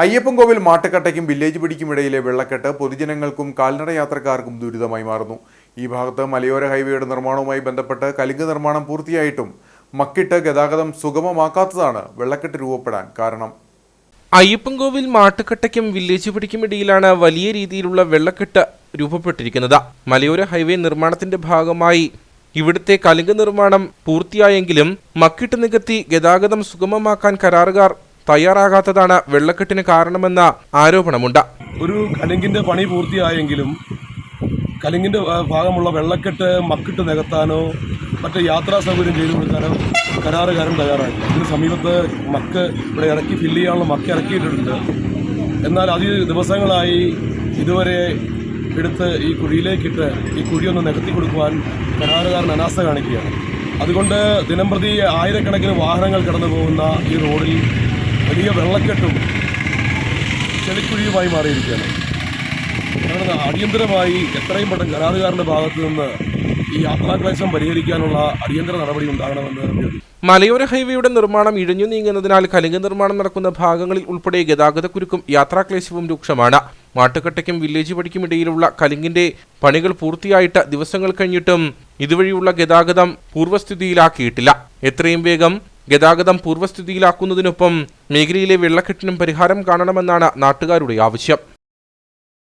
Ayyappancoil മാട്ടുക്കട്ടയ്ക്കും village പിടിക്കുമിടയിലെ വെള്ളക്കെട്ട് പൊതുജനങ്ങൾക്കും കാൽനട യാത്രക്കാർക്കും ദുരിതമായി മാറുന്നു. ഈ ഭാഗത്ത് മലയോര ഹൈവേയുടെ നിർമ്മാണവുമായി ബന്ധപ്പെട്ട് കലുങ്ക് നിർമ്മാണം പൂർത്തിയായിട്ടും മക്കിട്ട് ഗതാഗതം സുഗമമാക്കാത്തതാണ് വെള്ളക്കെട്ട് രൂപപ്പെടാൻ കാരണം. അയ്യപ്പൻകോവിൽ മാട്ടുക്കട്ടയ്ക്കും വില്ലേജ് പിടിക്കും ഇടയിലാണ് വലിയ രീതിയിലുള്ള വെള്ളക്കെട്ട് രൂപപ്പെട്ടിരിക്കുന്നത്. മലയോര ഹൈവേ നിർമ്മാണത്തിന്റെ ഭാഗമായി ഇവിടുത്തെ കലുങ്ക് നിർമ്മാണം പൂർത്തിയായെങ്കിലും മക്കിട്ട് നികത്തി ഗതാഗതം സുഗമമാക്കാൻ കരാറുകാർ തയ്യാറാകാത്തതാണ് വെള്ളക്കെട്ടിന് കാരണമെന്ന ആരോപണമുണ്ട്. ഒരു കലിങ്കിന്റെ പണി പൂർത്തിയായെങ്കിലും കലിങ്കിന്റെ ഭാഗമുള്ള വെള്ളക്കെട്ട് മക്കിട്ട് നികത്താനോ മറ്റ് യാത്രാ സൗകര്യം ചെയ്തു കൊടുക്കാനോ കരാറുകാരൻ തയ്യാറായി ഇതിന് സമീപത്ത് മക്ക് ഇവിടെ ഇറക്കി ഫില്ല് ചെയ്യാനുള്ള മക്ക് ഇറക്കിയിട്ടുണ്ട്. എന്നാൽ അതി ദിവസങ്ങളായി ഇതുവരെ എടുത്ത് ഈ കുഴിയിലേക്കിട്ട് ഈ കുഴിയൊന്ന് നികത്തി കൊടുക്കുവാൻ കരാറുകാരൻ അനാസ്ഥ കാണിക്കുകയാണ്. അതുകൊണ്ട് ദിനംപ്രതി ആയിരക്കണക്കിന് വാഹനങ്ങൾ കടന്നു പോകുന്ന ഈ റോഡിൽ വലിയ വെള്ളക്കെട്ടും ചെളിക്കുഴിയുമായി മാറിയിരിക്കുകയാണ്. ഞങ്ങൾ അടിയന്തരമായി എത്രയും പെട്ടെന്ന് കരാറുകാരന്റെ ഭാഗത്ത് നിന്ന് ഈ യാത്രാക്ലേശം പരിഹരിക്കാനുള്ള അടിയന്തര നടപടി ഉണ്ടാകണമെന്ന് മലയോര ഹൈവേയുടെ നിർമ്മാണം ഇഴഞ്ഞു നീങ്ങുന്നതിനാൽ കലുങ്ക് നിർമ്മാണം നടക്കുന്ന ഭാഗങ്ങളിൽ ഉൾപ്പെടെ ഗതാഗതക്കുരുക്കും യാത്രാക്ലേശവും രൂക്ഷമാണ്. മാട്ടുകട്ടയ്ക്കും വില്ലേജ് പടിക്കും ഇടയിലുള്ള കലുങ്കിന്റെ പണികൾ പൂർത്തിയായിട്ട് ദിവസങ്ങൾ കഴിഞ്ഞിട്ടും ഇതുവഴിയുള്ള ഗതാഗതം പൂർവസ്ഥിതിയിലാക്കിയിട്ടില്ല. എത്രയും വേഗം ഗതാഗതം പൂർവസ്ഥിതിയിലാക്കുന്നതിനൊപ്പം മേഖലയിലെ വെള്ളക്കെട്ടിനും പരിഹാരം കാണണമെന്നാണ് നാട്ടുകാരുടെ ആവശ്യം